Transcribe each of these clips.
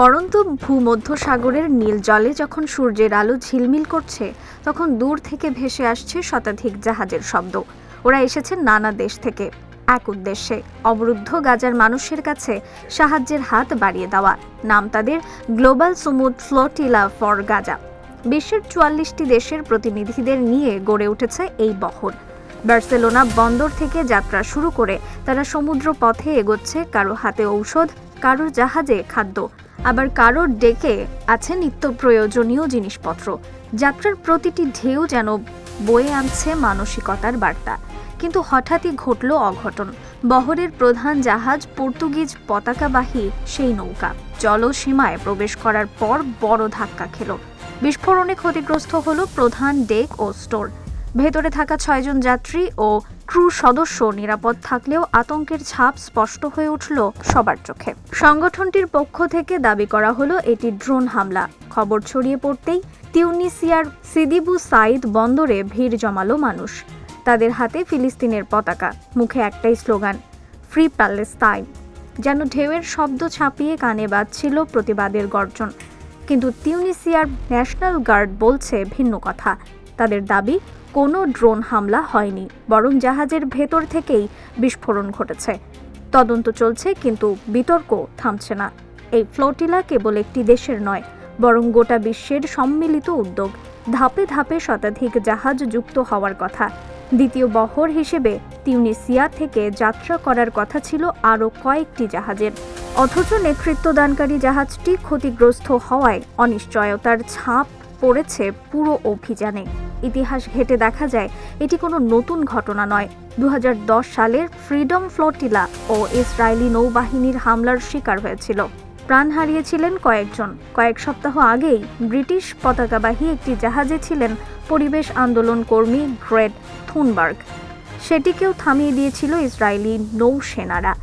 পরন্ত ভূমধ্য সাগরের নীল জলে যখন সূর্যের আলো ঝিলমিল করছে, তখন দূর থেকে ভেসে আসছে শতাধিক জাহাজের শব্দ। ওরা এসেছে নানা দেশ থেকে। এক উদ্দেশ্যে, অবরুদ্ধ গাজার মানুষের কাছে সাহায্যের হাত বাড়িয়ে দেওয়া। নাম তাদের global Sumud flotilla for Gaza. বিশ্বের চুয়াল্লিশটি দেশের প্রতিনিধিদের নিয়ে গড়ে উঠেছে এই বহর। বার্সেলোনা বন্দর থেকে যাত্রা শুরু করে তারা সমুদ্র পথে এগোচ্ছে, কারও হাতে ঔষধ কারোর জাহাজে খাদ্য। আবার কারোর ডেকে আছে নিত্য প্রয়োজনীয় জিনিসপত্র। যাত্রার প্রতিটি ঢেউ যেন বয়ে আনছে মানসিকতার বার্তা। কিন্তু হঠাৎই ঘটল অঘটন। বহরের প্রধান জাহাজ পর্তুগিজ পতাকাবাহী সেই নৌকা জলসীমায় প্রবেশ করার পর বড় ধাক্কা খেল। বিস্ফোরণে ক্ষতিগ্রস্ত হল প্রধান ডেক ও স্টোর। ভেতরে থাকা ছয়জন যাত্রী ও ক্রু সদস্য নিরাপদ থাকলেও আতঙ্কের ছাপ স্পষ্ট হয়ে উঠল সবার চোখে। সংগঠনটির পক্ষ থেকে দাবি করা হলো, এটি ড্রোন হামলা। খবর ছড়িয়ে পড়তেই তিউনিসিয়ার সিদিবু সাইদ বন্দরে ভিড় জমালো মানুষ। তাদের হাতে ফিলিস্তিনের পতাকা, মুখে একটাই স্লোগান, ফ্রি প্যালেস্তাইন যেন ঢেউয়ের শব্দ ছাপিয়ে কানে বাজছিল প্রতিবাদের গর্জন। কিন্তু তিউনিসিয়ার ন্যাশনাল গার্ড বলছে ভিন্ন কথা। তাদের দাবি, কোনো ড্রোন হামলা হয়নি, বরং জাহাজের ভেতর থেকেই বিস্ফোরণ ঘটেছে। তদন্ত চলছে, কিন্তু বিতর্ক থামছে না। এই ফ্লোটিলা কেবল একটি দেশের নয়, বরং গোটা বিশ্বের সম্মিলিত উদ্যোগ। ধাপে ধাপে শতাধিক জাহাজ যুক্ত হওয়ার কথা। দ্বিতীয় বহর হিসেবে তিউনিসিয়া থেকে যাত্রা করার কথা ছিল আরও কয়েকটি জাহাজের। অথচ নেতৃত্বদানকারী জাহাজটি ক্ষতিগ্রস্ত হওয়ায় অনিশ্চয়তার ছাপ পড়েছে পুরো অভিযানে। ইতিহাস ঘেটে দেখা যায়, এটি কোনো নতুন ঘটনা নয়। দু সালের ফ্রিডম ফ্লোটিলা ও ইসরায়েলি নৌবাহিনীর হামলার শিকার হয়েছিল। প্রাণ হারিয়েছিলেন কয়েকজন। কয়েক সপ্তাহ আগেই ব্রিটিশ পতাকাবাহী একটি জাহাজে ছিলেন পরিবেশ আন্দোলন কর্মী গ্রেড থুনবার্গ। সেটিকেও থামিয়ে দিয়েছিল ইসরায়েলি নৌসেনারা।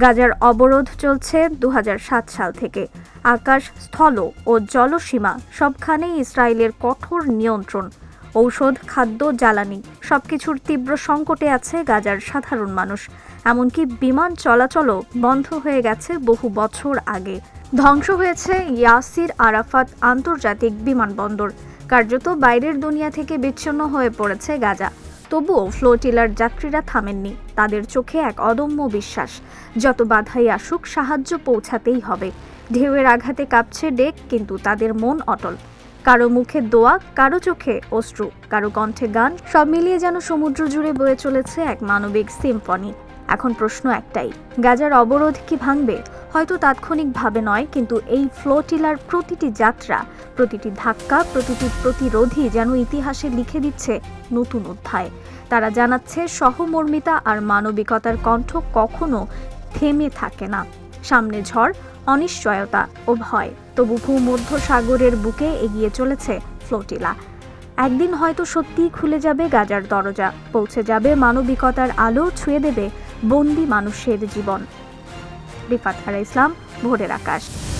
গাজার অবরোধ চলছে দু হাজার সাত সাল থেকে। আকাশ, স্থল ও জলসীমা সবখানেই ইসরায়েলের কঠোর নিয়ন্ত্রণ। ঔষধ, খাদ্য, জ্বালানি, সবকিছুর তীব্র সংকটে আছে গাজার সাধারণ মানুষ। এমনকি বিমান চলাচলও বন্ধ হয়ে গেছে বহু বছর আগে। ধ্বংস হয়েছে ইয়াসির আরাফাত আন্তর্জাতিক বিমানবন্দর। কার্যত বাইরের দুনিয়া থেকে বিচ্ছিন্ন হয়ে পড়েছে গাজা। তবুও ফ্লোটিলার যাত্রীরা থামেননি। তাদের চোখে এক অদম্য বিশ্বাস। যত বাধাই আসুক, সাহায্য পৌঁছাতেই হবে। ঢেউয়ের আঘাতে কাঁপছে ডেক, কিন্তু তাদের মন অটল। কারও মুখে দোয়া, কারও চোখে অশ্রু, কারও কণ্ঠে গান, সব মিলিয়ে যেন সমুদ্র জুড়ে বয়ে চলেছে এক মানবিক সিম্ফনি। এখন প্রশ্ন একটাই, গাজার অবরোধ কি ভাঙবে? হয়তো তাৎক্ষণিকভাবে নয়, কিন্তু এই ফ্লোটিলার প্রতিটি যাত্রা, প্রতিটি ধাক্কা, প্রতিটি প্রতিরোধী যেন ইতিহাসে লিখে দিচ্ছে নতুন অধ্যায়। তারা জানাচ্ছে সহমর্মিতা আর মানবিকতার কণ্ঠ কখনো থেমে থাকে না। সামনে ঝড়, অনিশ্চয়তা ও ভয়। তবু ভূমধ্য সাগরের বুকে এগিয়ে চলেছে ফ্লোটিলা। একদিন হয়তো সত্যিই খুলে যাবে গাজার দরজা, পৌঁছে যাবে মানবিকতার আলো, ছুঁয়ে দেবে বন্দি মানুষের জীবন। রিফাত ইসলাম, ভোরের আকাশ।